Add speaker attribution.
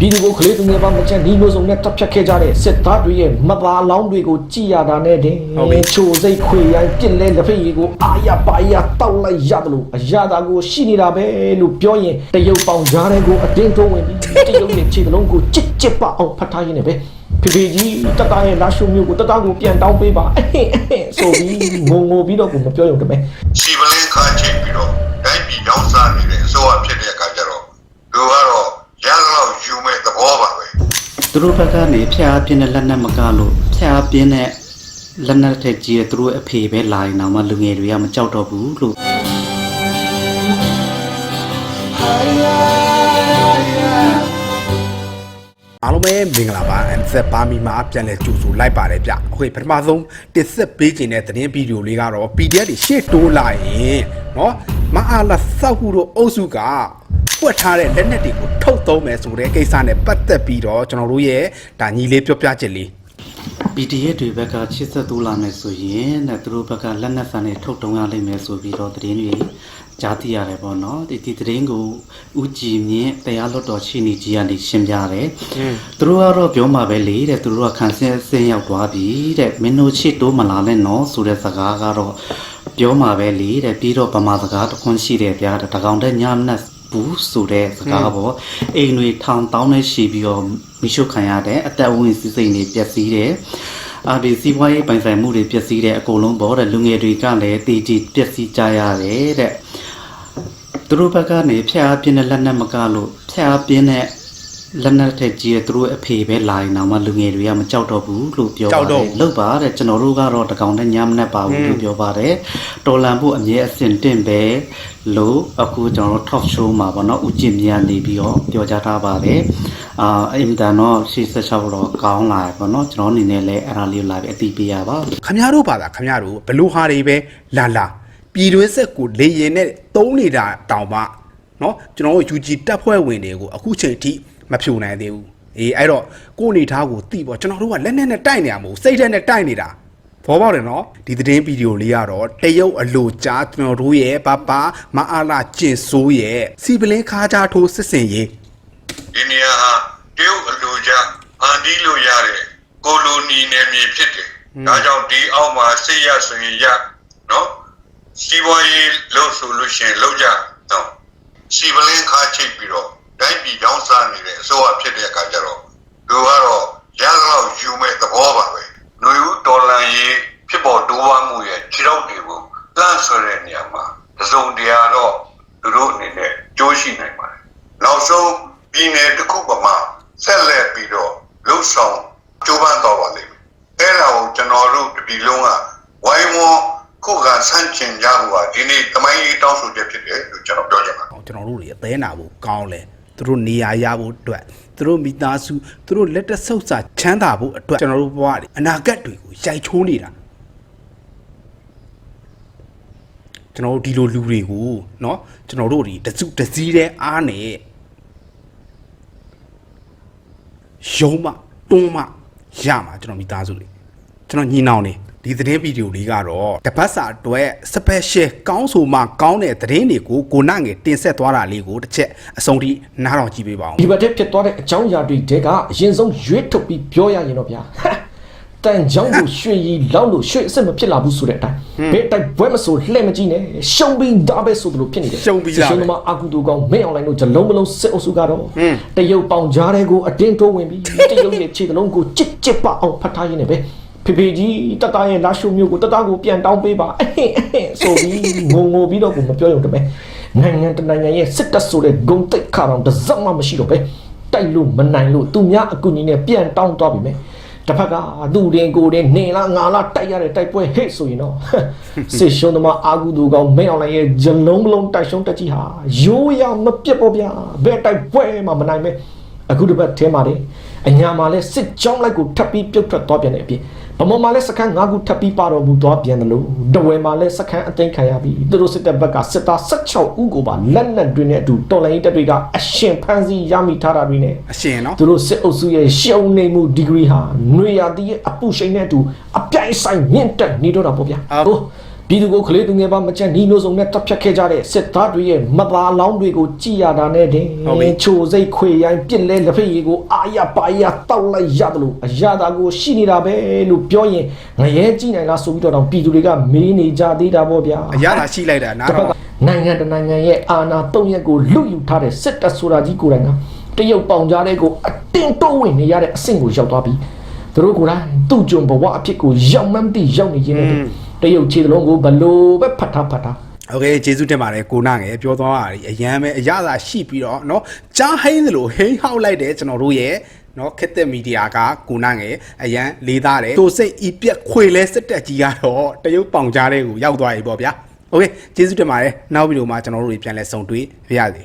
Speaker 1: ပြည်သူကိုကလေးသူငယ်ပါမချမ်းဒီမျိုးစုံနဲ့တပ်ဖြတ်ခဲ့ကြတဲ့စစ်သားတွေရဲ့မသားလောင်းတွေကိုကြည်ရတာနဲ့တင်
Speaker 2: ဟုတ်ပြီ
Speaker 1: ချိုစိတ်ခွေရိုင်းပြစ်လဲလက်ဖက်ရည်ကိုအာရပါရတောက်လိုက်ရတယ်လို့အရာသာကိုရှိနေတာပဲလို့ပြောရင်တရုတ်ပေါင်ကြားတဲ့ကိုအတင်းထုံးဝင်ပြီးတရုတ်ရဲ့ခြေကလုံးကိုကြစ်ကြစ်ပအောင်ဖတ်ထားရင်းနဲ့ပဲဖေဖေကြီးတတရဲ့လာရှုံမျိုးကိုတတကိုပြန်တောင်းပေးပါအဟင့်အဟင့်ဆိုပြီးငုံငိုပြီးတော့ကိုမပြောရုံတည်းပဲ
Speaker 3: စီပလင်းခါချိန်ပြီးတော့တိုင်းပြည်ရောင်းစားနေတဲ့အစိုးရဖြစ်တဲ့အခါကျတော့သူကတော့ရလောက်ယူမဲ့သဘောပါပဲ
Speaker 4: သူတို့ဘက်ကနေဖျားပြင်းတဲ့လက်နက်မကလို့ဖျားပြင်းတဲ့လက်နက်ထက်ကြီးရဲ့သူတို့အဖေပဲလာရင်တော့မှလူငယ်တွေကမကြောက်တော့ဘူးလို့
Speaker 2: အားလုံးပဲမင်္ဂလာပါ NZ ပါမီမှာပြန်လဲကြိုဆိုလိုက်ပါတယ်ဗျ။โอเคပထမဆုံးတစ်ဆက်ပေးခြင်းတဲ့သတင်းဗီဒီယိုလေးကတော့ PDF တွေရှေ့တိုးလာရင်เนาะမအားလာစောက်ဟုတို့အုပ်စုက ပွက်ထားတဲ့လက်နက်တွေကိုထုတ်သုံးမယ်ဆိုတဲ့ကိစ္စနဲ့ပတ်သက်ပြီးတော့ကျွန်တော်တို့ရဲ့ဒါညီလေးပြောပြချက်လေး
Speaker 4: PDF တွေဘက်ကချစ်သက်သူလာမယ်ဆိုရင်တဲ့သူတို့ဘက်ကလက်နက်ဆန်တွေထုတ်တုံးရလိမ့်မယ်ဆိုပြီးတော့သတင်းတွေကြားသိရတယ်ပေါ့နော်ဒီဒီသတင်းကိုဦးကြည်မြင့်တရားလွတ်တော်ရှိနေကြီးကနေရှင်းပြတယ်သူတို့ကတော့ပြောမှာပဲလေတဲ့သူတို့ကခံစင်းစင်းရောက်သွားပြီတဲ့မင်းတို့ချစ်တိုးမလာနဲ့နော်ဆိုတဲ့စကားကတော့ပြောမှာပဲလေတဲ့ပြီးတော့ဗမာစကားတစ်ခွန်းရှိတယ်ဗျာတဲ့တကောင်တဲ့ညမနက် ဘူးဆိုတဲ့စကားပေါ့အိမ်တွေထောင်တောင်းနဲ့ရှိပြီးတော့မိရှုခံရတဲ့အသက်အဝင်စီစိတ်တွေပျက်စီးတယ်အာဒီစီးပွားရေးပိုင်ဆိုင်မှုတွေပျက်စီးတဲ့အကုန်လုံးပေါ့တဲ့လူငယ်တွေကလည်းတည်တည်ပျက်စီးကြရတယ်တဲ့သူတို့ဘက်ကနေဖျားပြင်းတဲ့လက်နက်မကလို့ဖျားပြင်းတဲ့ လက်နက်တဲ့ကြီးရဲ့သူတို့အဖေပဲလာရင်တော့မှလူငယ်တွေကမကြောက်တော့ဘူးလို့ပြောပါ
Speaker 2: တ
Speaker 4: ယ်လောက်ပါတဲ့ကျွန်တော်တို့ကတော့တကောင်နဲ့ညမနဲ့ပါဘူးလို့ပြောပါတယ်တော်လန်ဖို့အမြဲအစင်တင့်ပဲလို့အခုကျွန်တော်တို့ talk show မှာပေါ့နော်ဦးကျင့်မြန်နေပြီးတော့ပြောကြားထားပါတယ်အာအင်တာတော့ရှေ့ဆက်ချောက်တော့ကောင်းလာတယ်ပေါ့နော်ကျွန်တော်အနေနဲ့လည်းအဲ့ဒါလေးလာပြီးအသိပေးရပါ
Speaker 2: ခမရတို့ပါတာခမရတို့ဘလို့ဟာတွေပဲလာလာပြည်တွင်းဆက်ကိုလေရင်နဲ့တုံးနေတာတောင်မှနော်ကျွန်တော်တို့ UG တပ်ဖွဲ့ဝင်တွေကိုအခုချိန်ထိ မဖြိုနိုင်သေးဘူးအေးအဲ့တော့ကိုယ့်အနေထားကိုသိပေါ့ကျွန်တော်တို့ကလက်နဲ့နဲ့တိုက်နေရမဟုတ်စိတ်ထဲနဲ့တိုက်နေတာဘောပေါက်တယ်နော်ဒီသတင်းဗီဒီယိုလေးကတော့တရုတ်အလိုကြားကျွန်တော်တို့ရဲ့ပပမအားလာကျင်ဆိုးရဲ့စီပလင်းခါးကြားထိုးစစ်စင်ရေး
Speaker 3: ဒီနေရာဟာတရုတ်အလိုကြအန်ဒီလို့ရတဲ့ကိုလိုနီနယ်မြေဖြစ်တယ်ဒါကြောင့်ဒီအောက်မှာစစ်ရဆိုရင်ရနော်စီးပွားရေးလုပ်ဆိုလို့ရှိရင်လုပ်ကြနော်စီပလင်းခါချိန်ပြီးတော့တိုင်းပြည်ရောင်းစားနေတဲ့အစိုးရဖြစ်တဲ့အခါကျတော့သူကတော့ရလောက်ယူမဲ့သဘောပါပဲຫນွေဦးဒေါ်လာရေးဖြစ်ပေါ်တိုးဝါမှုရဲ့ခြေထောက်တွေကိုလန့်ဆွဲတဲ့နေရာမှာ တစ်စုံတရာတော့သူတို့အနေနဲ့ကြိုးရှိနိုင်ပါတယ်နောက်ဆုံးပြည်နယ်တစ်ခုပမာဆက်လက်ပြီးတော့လှုပ်ဆောင်ကြိုးပမ်းတော့ပါလိမ့်မယ်အဲ့ဒါကိုကျွန်တော်တို့တပြည်လုံးကဝိုင်းဝန်းခုခံဆန့်ကျင်ကြဖို့ကဒီနေ့တမိုင်းရေးတောင်းဆိုချက်ဖြစ်တယ်လို့ကျွန်တော်ပြောချင်ပါတယ်
Speaker 2: အောင်ကျွန်တော်တို့တွေအသေးနာဖို့ကောင်းလဲသူတို့နေရာရဖို့အတွက်သူတို့မိသားစုသူတို့လက်တဆုပ်စာချမ်းသာဖို့အတွက်ကျွန်တော်တို့ဘဝတွေအနာဂတ်တွေကိုရိုက်ချိုးနေတာ ကျွန်တော်တို့ဒီလိုလူတွေကိုเนาะကျွန်တော်တို့ဒီတစုတစည်းတဲ့အားနဲ့ရုံးမတွန်းမရမှာကျွန်တော်မိသားစုတွေကျွန်တော်ညီနောင်နေဒီသတင်းဗီဒီယိုလေးကတော့တပတ်စာအတွက် special ကောင်းဆိုမှကောင်းတဲ့သတင်းတွေကိုကိုနာငယ်တင်ဆက်သွားတာလေးကိုတစ်ချက်အဆုံးထိနားထောင်ကြည့်ပေးပါဦး
Speaker 1: ဒီဘက်တည်းဖြစ်သွားတဲ့အကြောင်းအရာတွေတဲကအရင်ဆုံးရွေးထုတ်ပြီးပြောရရင်တော့ဗျာ တန်ချောင်းကိုရွှေရီလောက်လို့ရွှေအစ်စ်မဖြစ်လာဘူးဆိုတဲ့အတိုင်းဘယ်တိုက်ဘွဲမဆိုလှဲ့မကြည့်နဲ့ရှုံပြီးဒါပဲဆိုသလိုဖြစ်နေတယ်
Speaker 2: ရှုံးပြီးသားပဲ
Speaker 1: ရှုံးမအကူတူကောင်မင်းအွန်လိုင်းတို့ဂျလုံးမလုံးစစ်အုပ်စုကတော့တရုတ်ပေါင်ကြားတဲ့ကိုအတင်းတိုးဝင်ပြီးတရုတ်ရဲ့ခြေကလုံးကိုကြစ်ကြစ်ပအောင်ဖတ်ထားရင်းနဲ့ပဲဖေဖေကြီးတတရဲ့လာရှုမျိုးကိုတတကိုပြန်တောင်းပေးပါအဟင့်အဟင့်ဆိုပြီးငုံငိုပြီးတော့ကိုမပြောရုံတပဲနိုင်ငံတနိုင်ငံရဲ့စစ်တပ်ဆိုတဲ့ဂုံတိတ်ခါတော့တစ်စက်မှမရှိတော့ပဲတိုက်လို့မနိုင်လို့သူများအကူအညီနဲ့ပြန်တောင်းသွားပြီမယ် တစ်ဖက်ကသူ့ရင်ကိုယ်ရင်နေလားငါလားတိုက်ရတဲ့တိုက်ပွဲဟဲ့ဆိုရင်တော့စစ်ရှုံးသမားအာဂူသူကောင်မင်းအောင်လိုင်းရဲ့ဂျလုံးမလုံးတိုက်ရှုံးတက်ကြီးဟာရိုးရမပြတ်ပေါ့ဗျာဘယ်တိုက်ပွဲမှမနိုင်မဲအခုတစ်ပတ်ထဲမှာလေအညာမှာလဲစစ်ကြောင်းလိုက်ကိုထပ်ပြီးပြုတ်ထွက်သွားပြန်တဲ့အပြင် ဗမော်မှာလဲစခန်း၅ခုထပ်ပြီးပါတော်မူသွားပြန်တယ်လို့တဝယ်မှာလဲစခန်းအသိမ်းခံရပြီးသူတို့စစ်တပ်ဘက်ကစစ်သား16ဦးကိုပါလက်နက်တွေနဲ့အတူတော်လိုင်းရေးတပ်တွေကအရှင်ဖမ်းဆီးရမိထားတာတွေနဲ့
Speaker 2: အရှင်နော်
Speaker 1: သူတို့စစ်အုပ်စုရဲ့ရှုံနေမှုဒီဂရီဟာຫນွေရာသီရဲ့အပူရှိန်နဲ့အတူအပြိုင်ဆိုင်မြင့်တက်နေတော့တာပေါ့ဗျာ
Speaker 2: ဟုတ်
Speaker 1: ဟိုတ ပြည်သူကိုကလေးသူငယ်ပါမကြက်နီးမျိုးစုံနဲ့တပ်ဖြတ်ခဲ့ကြတဲ့စစ်သားတွေရဲ့မသားလောင်းတွေကိုကြည်ရတာနဲ့တင်
Speaker 2: ဟုတ်ပြီ
Speaker 1: ချိုစိတ်ခွေရိုင်းပြစ်လဲလက်ဖက်ရည်ကိုအာရပါရတောက်လိုက်ရတယ်လို့အရာသာကိုရှိနေတာပဲလို့ပြောရင်ငရဲကြည့်နိုင်လားဆိုပြီးတော့တောင်ပြည်သူတွေကမေးနေကြသေးတာပေါ့ဗျာ
Speaker 2: အရသာရှိလိုက်တာနား
Speaker 1: တစ်ဖ
Speaker 2: တော့
Speaker 1: က်ကနိုင်ငံတစ်နိုင်ငံရဲ့အာဏာသုံးရက်ကိုလွတ်ယူထားတဲ့စစ်တပ်ဆိုတာကြီးကိုယ်တိုင်ကတရုတ်ပေါင်ကြားတဲ့ကိုအတင်းတိုးဝင်နေရတဲ့အဆင့်ကိုရောက်သွားပြီသူတို့ကိုယ်တိုင်သူ့ကြုံဘဝအဖြစ်ကိုရောက်မှန်းမသိရောက်နေခြင်းနဲ့ တရုတ်ခြေတလုံးကိုဘလို့ပဲဖတ်ထားဖတ်ထား
Speaker 2: โอเคကျေးဇူးတင်ပါတယ်ကိုနာငယ်ပြောသွားတာဒီအရန်ပဲအရသာရှိပြီးတော့เนาะကြားဟိန်းသလိုဟိန်းဟောက်လိုက်တယ်ကျွန်တော်တို့ရဲ့เนาะခက်တဲ့မီဒီယာကကိုနာငယ်အရန်လေးသားတယ်တိုစိတ်ဤပြက်ခွေလဲစစ်တက်ကြီးကတော့တရုတ်ပေါင်ကြားတဲ့ကိုရောက်သွားပြီပေါ့ဗျာโอเคကျေးဇူးတင်ပါတယ်နောက်ဗီဒီယိုမှာကျွန်တော်တို့တွေပြန်လဲဆုံတွေ့ပြရစီ